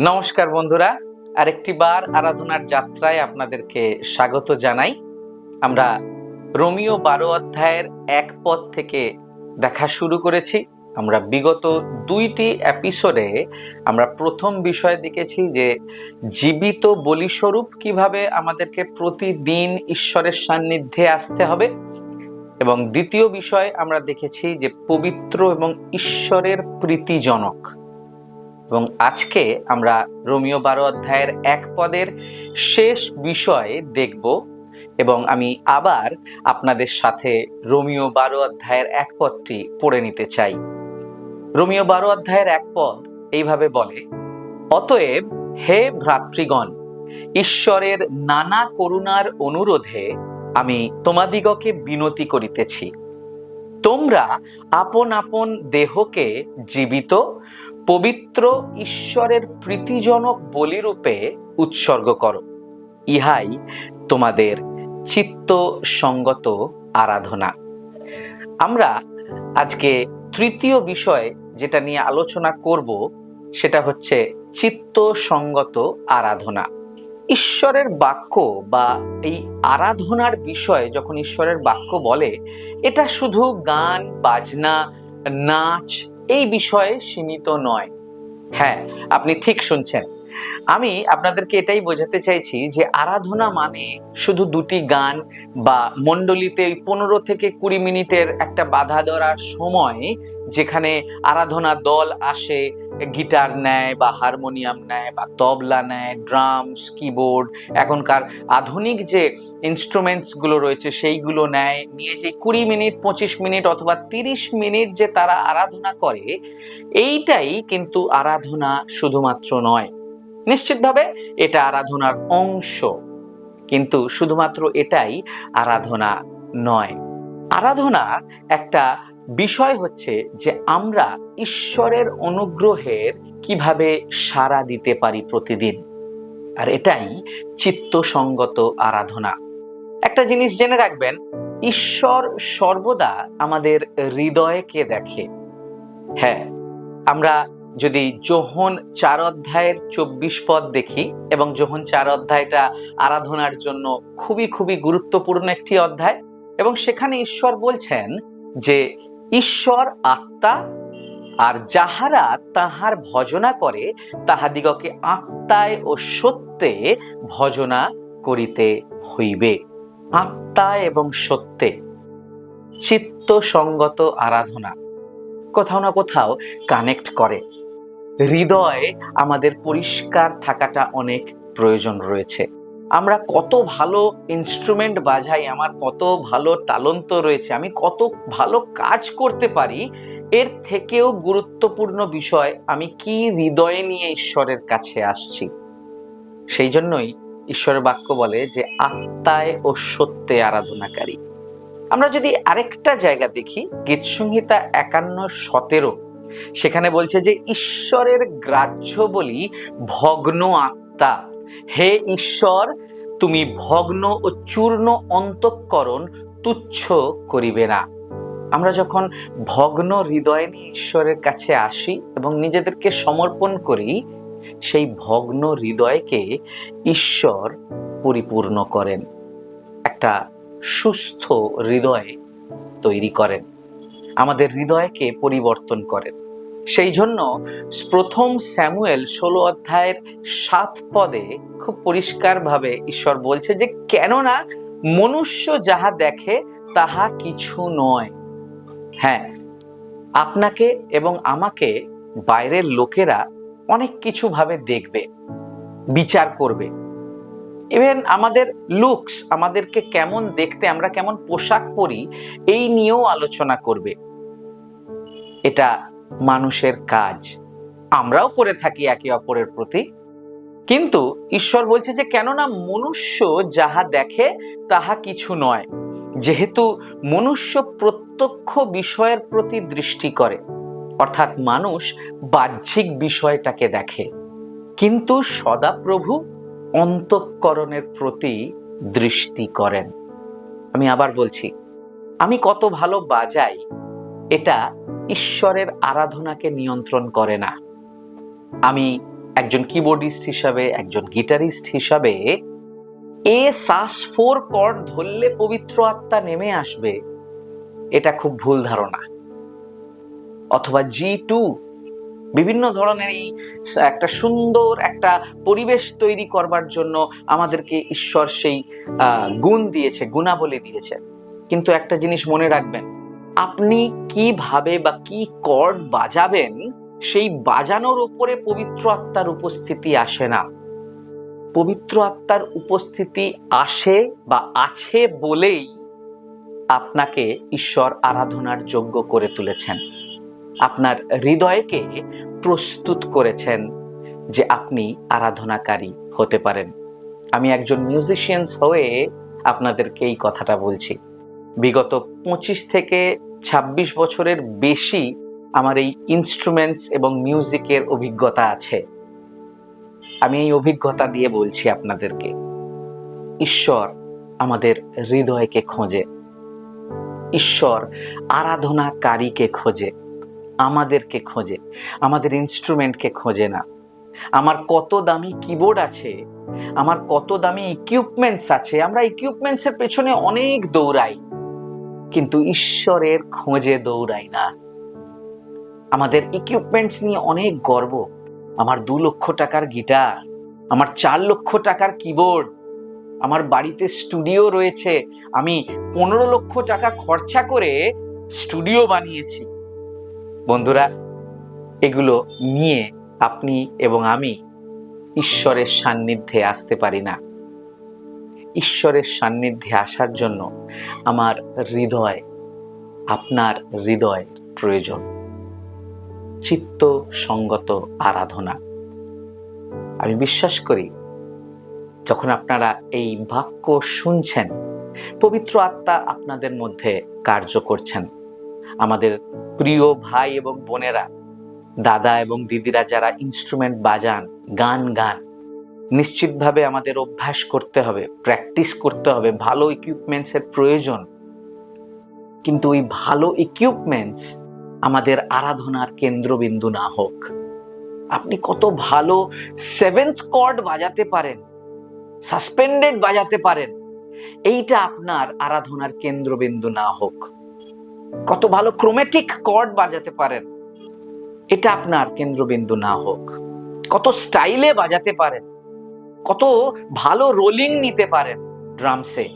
নমস্কার বন্ধুরা, আরেকটি বার আরাধনার যাত্রায় আপনাদেরকে স্বাগত জানাই। আমরা রোমিও বারো অধ্যায়ের এক পদ থেকে দেখা শুরু করেছি। আমরা বিগত দুইটি এপিসোডে আমরা প্রথম বিষয় দেখেছি যে জীবিত বলিস্বরূপ কীভাবে আমাদেরকে প্রতিদিন ঈশ্বরের সান্নিধ্যে আসতে হবে। এবং দ্বিতীয় বিষয় আমরা দেখেছি যে পবিত্র এবং ঈশ্বরের প্রীতিজনক। এবং আজকে আমরা রোমিও বারো অধ্যায়ের এক পদের শেষ বিষয় দেখব এবং আমি আবার আপনাদের সাথে রোমিও বারো অধ্যায়ের এক পদটি পড়ে নিতে চাই। রোমিও বারো অধ্যায়ের এক পদ এইভাবে বলে, অতএব হে ভ্রাতৃগণ, ঈশ্বরের নানা করুণার অনুরোধে আমি তোমাদিগকে বিনতি করিতেছি। তোমরা আপন আপন দেহকে জীবিত পবিত্র ঈশ্বরের প্রীতিজনক বলিরূপে উৎসর্গ করো। ইহাই তোমাদের চিত্ত সঙ্গত আরাধনা। আমরা আজকে তৃতীয় বিষয় যেটা নিয়ে আলোচনা করব, সেটা হচ্ছে চিত্ত সঙ্গত আরাধনা। ঈশ্বরের বাক্য বা এই আরাধনার বিষয় যখন ঈশ্বরের বাক্য বলে, এটা শুধু গান, বাজনা, নাচ এই বিষয়ে সীমিত নয়। হ্যাঁ আপনি ঠিক শুনছেন। আমি আপনাদেরকে এটাই বোঝাতে চাইছি যে আরাধনা মানে শুধু দুটি গান বা মণ্ডলীতে পনেরো থেকে কুড়ি মিনিটের একটা বাধা ধরার সময় যেখানে আরাধনা দল আসে, গিটার নেয় বা হারমোনিয়াম নেয় বা তবলা নেয়, ড্রামস, কিবোর্ড, এখনকার আধুনিক যে ইনস্ট্রুমেন্টসগুলো রয়েছে সেইগুলো নেয়, নিয়ে যে কুড়ি মিনিট, পঁচিশ মিনিট অথবা তিরিশ মিনিট যে তারা আরাধনা করে, এইটাই কিন্তু আরাধনা শুধুমাত্র নয়। নিশ্চিতভাবে এটা আরাধনার অংশ। কিন্তু শুধুমাত্র এটাই আরাধনা নয়। আরাধনার একটা বিষয় হচ্ছে যে আমরা ঈশ্বরের অনুগ্রহের কীভাবে সাড়া দিতে পারি প্রতিদিন। আর এটাই চিত্তসঙ্গত আরাধনা। একটা জিনিস জেনে রাখবেন, ঈশ্বর সর্বদা আমাদের হৃদয়কে দেখে। হ্যাঁ আমরা যদি যোহন চার অধ্যায়ের চব্বিশ পদ দেখি, এবং যোহন চার অধ্যায়টা আরাধনার জন্য খুবই খুবই গুরুত্বপূর্ণ একটি অধ্যায়, এবং সেখানে ঈশ্বর বলছেন যে, ঈশ্বর আত্মা, আর যাহারা তাহার ভজনা করে, তাহাদিগকে আত্মায় ও সত্যে ভজনা করিতে হইবে। আত্মায় এবং সত্যে। চিত্ত সঙ্গত আরাধনা। কোথাও না কোথাও কানেক্ট করে। হৃদয় আমাদের পরিষ্কার থাকাটা অনেক প্রয়োজন রয়েছে। আমরা কত ভালো ইনস্ট্রুমেন্ট বাজাই, আমার কত ভালো তালন্ত রয়েছে, আমি কত ভালো কাজ করতে পারি, এর থেকেও গুরুত্বপূর্ণ বিষয়, আমি কি হৃদয়ে নিয়ে ঈশ্বরের কাছে আসছি। সেই জন্যই ঈশ্বরের বাক্য বলে যে, আত্মায় ও সত্যে আরাধনাকারী। আমরা যদি আরেকটা জায়গা দেখি, গীতসংহিতা একান্ন সতেরো সেখানে বলছে যে ঈশ্বরের গ্রাহ্য বলি ভগ্ন আত্মা। হে ঈশ্বর, তুমি ভগ্ন ও চূর্ণ অন্তঃকরণ তুচ্ছ করিবে না। আমরা যখন ভগ্ন হৃদয় নিয়ে ঈশ্বরের কাছে আসি এবং নিজেদেরকে সমর্পণ করি, সেই ভগ্ন হৃদয়কে ঈশ্বর পরিপূর্ণ করেন। একটা সুস্থ হৃদয় তৈরি করেন। আমাদের হৃদয়কে পরিবর্তন করেন। সেই জন্য প্রথম স্যামুয়েল ষোলো অধ্যায়ের সাত পদে খুব পরিষ্কারভাবে ঈশ্বর বলছে যে, কেননা মনুষ্য যাহা দেখে, তাহা কিছু নয়। হ্যাঁ আপনাকে এবং আমাকে বাইরের লোকেরা অনেক কিছু ভাবে দেখবে, বিচার করবে। ইভেন আমাদের লুকস আমাদেরকে কেমন দেখতে, আমরা কেমন পোশাক পরি, এই নিয়েও আলোচনা করবে। এটা মানুষের কাজ। আমরাও করে থাকি একে অপরের প্রতি। কিন্তু ঈশ্বর বলছে যে, কেননা মনুষ্য যাহা দেখে, তাহা কিছু নয়। যেহেতু মনুষ্য প্রত্যক্ষ বিষয়ের প্রতি দৃষ্টি করে, অর্থাৎ মানুষ বাহ্যিক বিষয়টাকে দেখে। কিন্তু সদাপ্রভু অন্তঃকরণের প্রতি দৃষ্টি করেন। আমি আবার বলছি, আমি কত ভালো বাজাই, এটা ঈশ্বরের আরাধনাকে নিয়ন্ত্রণ করে না। আমি একজন কিবোর্ডিস্ট হিসাবে, একজন গিটারিস্ট হিসাবে এ সাস ফোর কর্ড ধরলে পবিত্র আত্মা নেমে আসবে, এটা খুব ভুল ধারণা। অথবা জি টু বিভিন্ন ধরনের এই একটা সুন্দর একটা পরিবেশ তৈরি করবার জন্য আমাদেরকে ঈশ্বর সেই গুণ দিয়েছে, গুণাবলী দিয়েছে। কিন্তু একটা জিনিস মনে রাখবেন আপনি কীভাবে বা কি কর্ড বাজাবেন, সেই বাজানোর উপরে পবিত্র আত্মার উপস্থিতি আসে না। পবিত্র আত্মার উপস্থিতি আসে বা আছে বলেই আপনাকে ঈশ্বর আরাধনার যোগ্য করে তুলেছেন। আপনার হৃদয়কে প্রস্তুত করেছেন যে আপনি আরাধনাকারী হতে পারেন। আমি একজন মিউজিশিয়ানস হয়ে আপনাদেরকে এই কথাটা বলছি। বিগত পঁচিশ থেকে ২৬ বছরের বেশি আমার এই ইনস্ট্রুমেন্টস এবং মিউজিকের অভিজ্ঞতা আছে। আমি এই অভিজ্ঞতা দিয়ে বলছি আপনাদেরকে, ঈশ্বর আমাদের হৃদয়কে খোঁজে। ঈশ্বর আরাধনাকারীকে খোঁজে, আমাদেরকে খোঁজে, আমাদের ইনস্ট্রুমেন্টকে খোঁজে না। আমার কত দামি কিবোর্ড আছে, আমার কত দামি ইকুইপমেন্টস আছে, আমরা ইকুইপমেন্টসের পেছনে অনেক দৌড়াই। কিন্তু ঈশ্বরের খোঁজে দৌড়াই না। আমাদের ইকুইপমেন্টস নিয়ে অনেক গর্ব। আমার দু লক্ষ টাকার গিটার আমার চার লক্ষ টাকার কিবোর্ড আমার বাড়িতে স্টুডিও রয়েছে। আমি পনেরো লক্ষ টাকা খরচা করে স্টুডিও বানিয়েছি। বন্ধুরা, এগুলো নিয়ে আপনি এবং আমি ঈশ্বরের সান্নিধ্যে আসতে পারি না। ঈশ্বরের সান্নিধ্যে আসার জন্য আমার হৃদয়, আপনার হৃদয় প্রয়োজন। চিত্ত সঙ্গত আরাধনা। আমি বিশ্বাস করি, যখন আপনারা এই বাক্য শুনছেন, পবিত্র আত্মা আপনাদের মধ্যে কার্য করছেন। আমাদের প্রিয় ভাই এবং বোনেরা, দাদা এবং দিদিরা যারা ইনস্ট্রুমেন্ট বাজান, গান গান নিশ্চিতভাবে আমাদের অভ্যাস করতে হবে প্র্যাকটিস করতে হবে, ভালো ইকুইপমেন্টসের প্রয়োজন। কিন্তু ওই ভালো ইকুইপমেন্টস আমাদের আরাধনার কেন্দ্রবিন্দু না হোক। আপনি কত ভালো সেভেন্থ কর্ড বাজাতে পারেন সাসপেন্ডেড বাজাতে পারেন, এইটা আপনার আরাধনার কেন্দ্রবিন্দু না হোক। কত ভালো ক্রোমেটিক কর্ড বাজাতে পারেন, এটা আপনার কেন্দ্রবিন্দু না হোক। কত স্টাইলে বাজাতে পারেন কত ভালো রোলিং নিতে পারেন ড্রামসে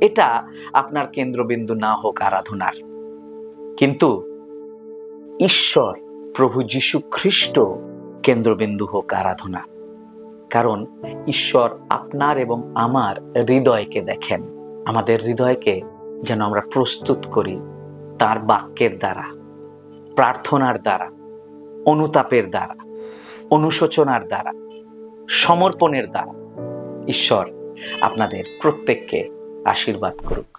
এটা আপনার কেন্দ্রবিন্দু না হোক আরাধনার। কিন্তু ঈশ্বর, প্রভু যীশু খ্রিস্ট কেন্দ্রবিন্দু হোক আরাধনা। কারণ ঈশ্বর আপনার এবং আমার হৃদয়কে দেখেন। আমাদের হৃদয়কে যেন আমরা প্রস্তুত করি তার বাক্যের দ্বারা, প্রার্থনার দ্বারা, অনুতাপের দ্বারা, অনুশোচনার দ্বারা। সমর্পণের দ্বারা। ঈশ্বর আপনাদের প্রত্যেককে আশীর্বাদ করুক।